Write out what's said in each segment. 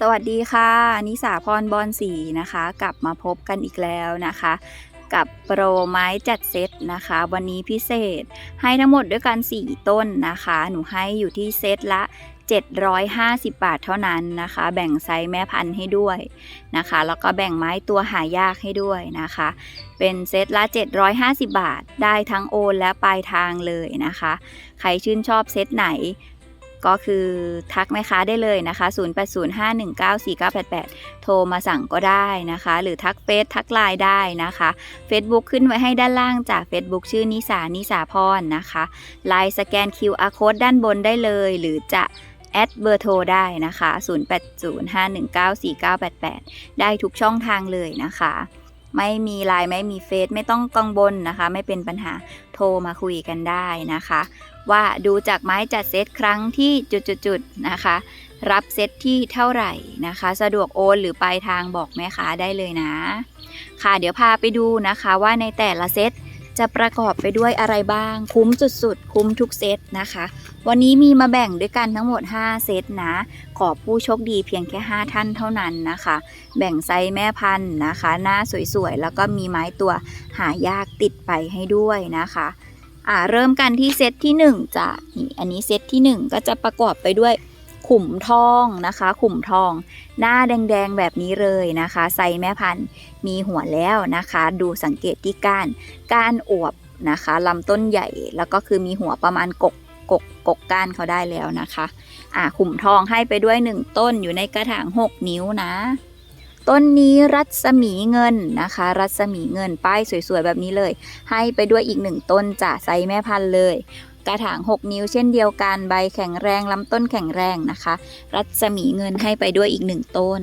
สวัสดีค่ะนิสาพรบอนสีนะคะ กลับมาพบกันอีกแล้วนะคะ กับโปรไม้จัดเซตนะคะ วันนี้พิเศษให้ทั้งหมดด้วยกัน 4 ต้นนะคะ หนูให้อยู่ที่เซตละ 750 บาทเท่านั้นนะคะ แบ่งไซส์แม่พันธุ์ให้ด้วยนะคะ แล้วก็แบ่งไม้ตัวหายากให้ด้วยนะคะ เป็นเซตละ 750 บาทได้ทั้งโอนและปลายทางเลยนะคะ ใครชื่นชอบเซตไหน ก็คือทักแม่ค้าได้เลยนะคะ 0805194988 โทรมาสั่งก็ได้นะคะ หรือทักเฟซทักไลน์ได้นะคะ Facebook ขึ้นไว้ให้ด้านล่างจาก Facebook ชื่อนิสานิสาพรนะคะไลน์สแกน QR code ด้านบนได้เลย หรือจะแอดเบอร์โทรได้นะคะ 0805194988 ได้ทุกช่องทางเลยนะคะ ไม่มีไลน์ไม่มีเฟซไม่ต้องกังวลนะคะ ไม่เป็นปัญหาโทรมาคุยกันได้นะคะ ว่าดูจากไม้จัดเซตครั้งที่จุดๆๆนะคะ รับเซตที่เท่าไหร่นะคะ สะดวกโอนหรือปลายทางบอกแม่ค้าได้เลยนะ ค่ะเดี๋ยวพาไปดูนะคะว่าในแต่ละเซต จะประกอบไปด้วยอะไรบ้าง คุ้มสุดๆ คุ้มทุกเซตนะคะ วันนี้มีมาแบ่งด้วยกันทั้งหมด 5 เซตนะ ขอผู้โชคดีเพียงแค่ 5 ท่านเท่านั้นนะคะ แบ่งไซส์แม่พันธุ์นะคะ หน้าสวยๆ แล้วก็มีไม้ตัวหายากติดไปให้ด้วยนะคะอ่าเริ่มกันที่เซตที่ 1จะนี่อันนี้เซตที่ 1 ก็จะประกอบไปด้วย ขุมทองนะคะ ขุมทอง หน้าแดงๆแบบนี้เลยนะคะไซส์แม่พันธุ์มีหัวแล้วนะคะ ดูสังเกตที่ก้านก้านอวบนะคะลำต้นใหญ่แล้วก็คือมีหัวประมาณกกกกกกก้านเขาได้แล้วนะคะอ่าขุมทองให้ไปด้วย 1 ต้นอยู่ในกระถาง 6 นิ้วนะ ต้นนี้รัศมีเงินนะคะ รัศมีเงินป้ายสวยๆแบบนี้เลย ให้ไปด้วยอีกหนึ่งต้นจะไซส์แม่พันธุ์เลย กระถาง 6 นิ้วเช่นเดียวกันใบแข็งแรงลำต้นแข็งแรงนะคะ รัศมีเงินให้ไปด้วยอีกหนึ่งต้น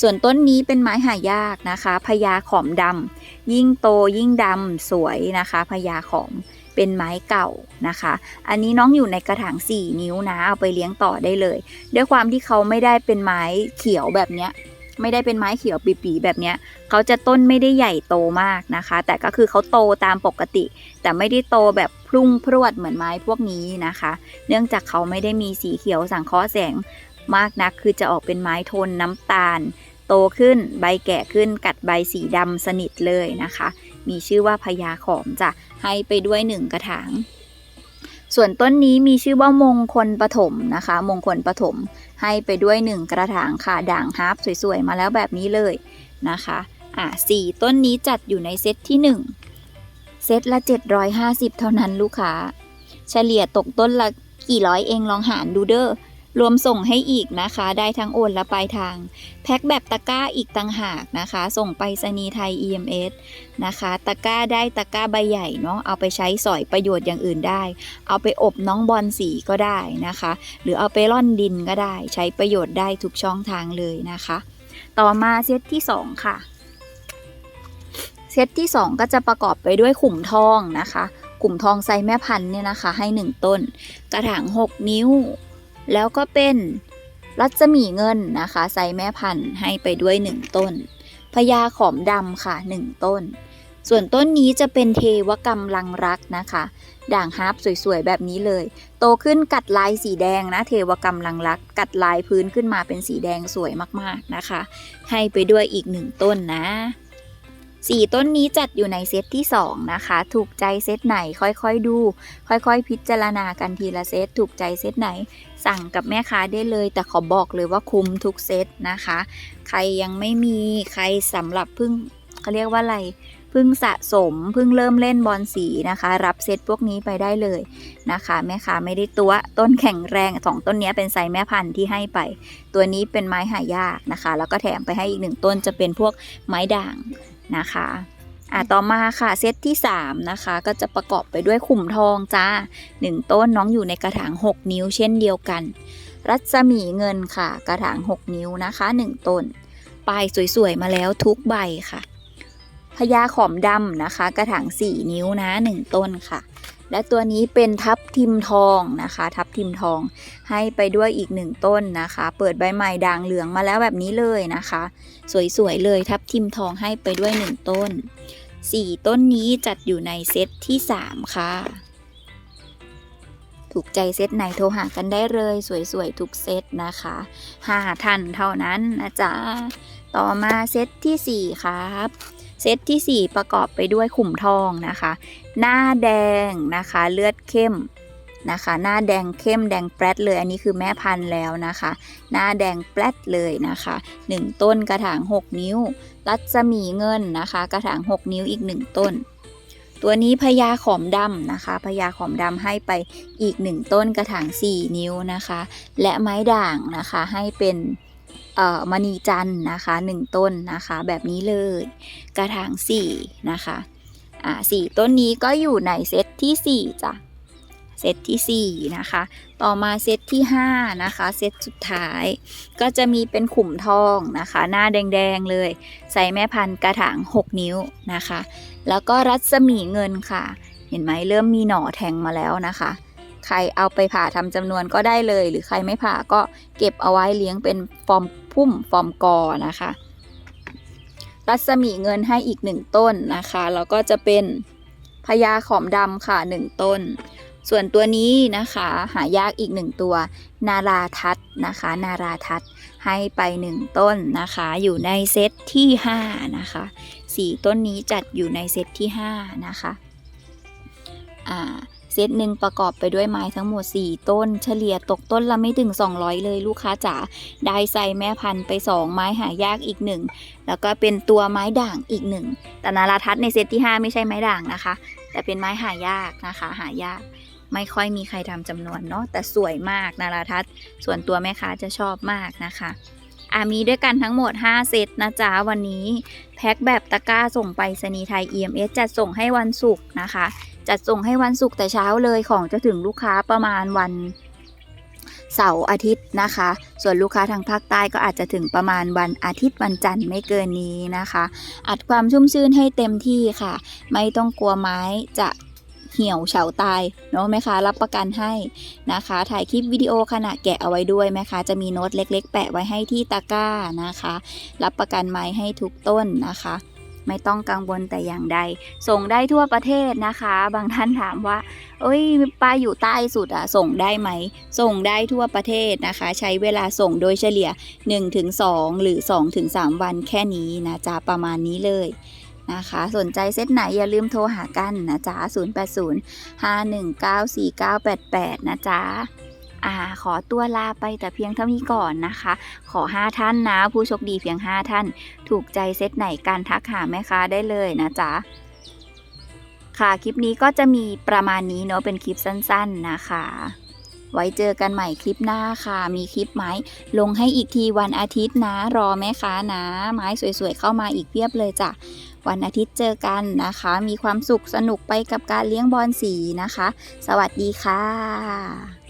ส่วนต้นนี้เป็นไม้หายากนะคะพญาขอมดำยิ่งโตยิ่งดำสวยนะคะพญาขอมเป็นไม้เก่านะคะ อันนี้น้องอยู่ในกระถาง 4 นิ้วนะเอาไปเลี้ยงต่อได้เลย ด้วยความที่เขาไม่ได้เป็นไม้เขียวแบบเนี้ย ไม่ได้เป็นไม้เขียวปีๆแบบเนี้ยเขาจะต้นไม่ได้ใหญ่โตมากนะคะ แต่ก็คือเขาโตตามปกติ แต่ไม่ได้โตแบบพรุ่งพรวดเหมือนไม้พวกนี้นะคะ เนื่องจากเขาไม่ได้มีสีเขียวสังเคราะห์แสงมากนัก คือจะออกเป็นไม้โทนน้ำตาล โตขึ้นใบแก่ขึ้นกัดใบสีดำสนิทเลยนะคะ มีชื่อว่าพญาขอมจะให้ไปด้วยหนึ่งกระถาง ส่วนต้นนี้มีชื่อว่ามงคลปฐมนะคะ มงคลปฐมให้ไปด้วยหนึ่งกระถางค่ะ ด่างฮาร์ปสวยๆ มาแล้วแบบนี้เลยนะคะอะสี่ต้นนี้จัดอยู่ในเซตที่หนึ่งเซตละ 750 เท่านั้นลูกค้า เฉลี่ยตกต้นละกี่ร้อยเองลองหารดูเด้อ รวมส่งให้อีกนะคะ ได้ทั้งโอนและปลายทาง แพ็คแบบตะกร้าอีกต่างหากนะคะ ส่งไปรษณีย์ไทย EMS นะคะ ตะกร้าได้ตะกร้าใบใหญ่เนาะ เอาไปใช้สอยประโยชน์อย่างอื่นได้ เอาไปอบน้องบอลสีก็ได้นะคะ หรือเอาไปร่อนดินก็ได้ ใช้ประโยชน์ได้ทุกช่องทางเลยนะคะ ต่อมาเซตที่ 2 ค่ะ เซตที่ 2 ก็จะประกอบไปด้วยขุมทองนะคะขุมทองไซแม่พันธุ์เนี่ยนะคะ ให้ 1 ต้น กระถาง 6 นิ้ว แล้วก็เป็นรัศมีเงินนะคะไซแม่พันธุ์ให้ไปด้วย 1 ต้นพญาขอมดำค่ะ 1 ต้น ส่วนต้นนี้จะเป็นเทวกรรมลังรักนะคะ ด่างฮาร์ปสวยๆ แบบนี้เลย โตขึ้นกัดลายสีแดงนะ เทวกรรมลังรัก กัดลายพื้นขึ้นมาเป็นสีแดงสวยมากๆนะคะ ให้ไปด้วยอีกหนึ่งต้นนะ สี่ต้นนี้จัดอยู่ในเซตที่สองนะคะ ถูกใจเซตไหนค่อยๆดู ค่อยๆ พิจารณากันทีละเซตถูกใจเซตไหน สั่งกับแม่ค้าได้เลย แต่ขอบอกเลยว่าคุ้มทุกเซตนะคะ ใครยังไม่มีใครสำหรับเพิ่งเขาเรียกว่าอะไรเพิ่งสะสมเพิ่งเริ่มเล่นบอลสีนะคะ รับเซตพวกนี้ไปได้เลยนะคะแม่ค้าไม่ได้ตัวต้นแข็งแรงสองต้นนี้เป็นไซแม่พันธุ์ที่ให้ไป ตัวนี้เป็นไม้หายากนะคะ แล้วก็แถมไปให้อีกหนึ่งต้นจะเป็นพวกไม้ด่าง นะคะอะต่อมาค่ะเซตที่3นะคะก็จะประกอบไปด้วยขุมทองจ้า 1 ต้นน้องอยู่ในกระถาง 6 นิ้วเช่นเดียวกัน รัศมีเงินค่ะ กระถาง 6 นิ้วนะคะ 1 ต้นปลายสวยๆมาแล้วทุกใบค่ะ พญาขอมดำนะคะ กระถาง 4 นิ้วนะ 1 ต้นค่ะ และตัวนี้เป็นทับทิมทองนะคะ ทับทิมทองให้ไปด้วยอีกหนึ่งต้นนะคะ เปิดใบใหม่ด่างเหลืองมาแล้วแบบนี้เลยนะคะ สวยๆเลยทับทิมทองให้ไปด้วยหนึ่งต้น 4 ต้นนี้จัดอยู่ในเซตที่ 3 ค่ะ ถูกใจเซตไหนโทรหากันได้เลยสวยๆทุกเซตนะคะห้าท่านเท่านั้นนะจ๊ะต่อมาเซตที่ 4 ครับ เซตที่ 4 ประกอบไปด้วยขุมทองนะคะ หน้าแดงนะคะเลือดเข้มนะคะ หน้าแดงเข้มแดงแปรดเลย อันนี้คือแม่พันธุ์แล้วนะคะ หน้าแดงแปรดเลยนะคะ 1 ต้นกระถาง 6 นิ้ว รัศมีเงินนะคะ กระถาง 6 นิ้วอีก 1 ต้น ตัวนี้พญาขอมดำนะคะพญาขอมดำให้ไปอีก 1 ต้นกระถาง 4 นิ้วนะคะ และไม้ด่างนะคะให้เป็น มณีจันนะคะหนึ่งต้นนะคะ แบบนี้เลย กระถางสี่นะคะอ่าสี่ต้นนี้ก็อยู่ในเซตที่สี่จ้ะเซตที่สี่นะคะ ต่อมาเซตที่ห้านะคะ เซตสุดท้าย ก็จะมีเป็นขุมทองนะคะ หน้าแดง ๆ เลย ใส่แม่พันธุ์กระถาง 6 นิ้วนะคะ แล้วก็รัศมีเงินค่ะ เห็นไหมเริ่มมีหน่อแทงมาแล้วนะคะ ใครเอาไปผ่าทำจำนวนก็ได้เลย หรือใครไม่ผ่าก็เก็บเอาไว้เลี้ยงเป็นฟอร์มพุ่มฟอร์มกอนะคะ รัศมีเงินให้อีกหนึ่งต้นนะคะแล้วก็จะเป็นพญาขอมดำค่ะหนึ่งต้น ส่วนตัวนี้นะคะหายากอีกหนึ่งตัว นาราทัศนะคะ นาราทัศให้ไปหนึ่งต้นนะคะ อยู่ในเซตที่ห้านะคะสี่ต้นนี้จัดอยู่ในเซตที่ห้านะคะอ่า เซตหนึ่งประกอบไปด้วยไม้ทั้งหมด 4 ต้น เฉลี่ยตกต้นละไม่ถึง 200 เลยลูกค้าจ๋าได้ใส่แม่พันธุ์ไป 2 ไม้หายากอีก 1 แล้วก็เป็นตัวไม้ด่างอีก 1 แต่นาราทัศน์ในเซตที่ 5 ไม่ใช่ไม้ด่างนะคะ แต่เป็นไม้หายากนะคะหายากไม่ค่อยมีใครทำจำนวนเนาะแต่สวยมากนาราทัศน์ส่วนตัวแม่ค้าจะชอบมากนะคะอ่ามีด้วยกันทั้งหมด 5 เซตนะจ๊ะ วันนี้ แพ็คแบบตะกร้าส่งไปสนีย์ไทย EMS จัดส่งให้วันศุกร์นะคะ จัดส่งให้วันศุกร์แต่เช้าเลยของจะถึงลูกค้าประมาณวันเสาร์อาทิตย์นะคะ ส่วนลูกค้าทางภาคใต้ก็อาจจะถึงประมาณวันอาทิตย์วันจันทร์ไม่เกินนี้นะคะ อัดความชุ่มชื่นให้เต็มที่ค่ะ ไม่ต้องกลัวไม้จะเหี่ยวเฉาตายเนาะแม่ค้ารับประกันให้นะคะ ถ่ายคลิปวิดีโอขณะแกะเอาไว้ด้วยแม่ค้าจะมีโน้ตเล็ก ๆ แปะไว้ให้ที่ตะกร้านะคะ รับประกันไม้ให้ทุกต้นนะคะ ไม่ต้องกังวลแต่อย่างใด ส่งได้ทั่วประเทศนะคะ บางท่านถามว่า เอ้ยป้าอยู่ใต้สุดอะส่งได้ไหม ส่งได้ทั่วประเทศนะคะ ใช้เวลาส่งโดยเฉลี่ย 1-2 หรือ 2-3 วันแค่นี้นะจ๊ะประมาณนี้เลยนะคะ สนใจเซตไหนอย่าลืมโทรหากันนะจ๊ะ 0805194988 นะจ๊ะ อ่าขอตัวลาไปแต่เพียงเท่านี้ก่อนนะคะ ขอ 5 ท่านนะ ผู้โชคดีเพียง 5 ท่าน ถูกใจเซตไหนการทักหาแม่ค้าได้เลยนะจ๊ะค่ะ คลิปนี้ก็จะมีประมาณนี้เนาะเป็นคลิปสั้นๆนะคะ ไว้เจอกันใหม่คลิปหน้าค่ะ มีคลิปไม้ลงให้อีกทีวันอาทิตย์นะ รอแม่ค้านะ ไม้สวยๆ เข้ามาอีกเพียบเลยจ้ะวันอาทิตย์เจอกันนะคะ มีความสุขสนุกไปกับการเลี้ยงบอลสีนะคะ สวัสดีค่ะ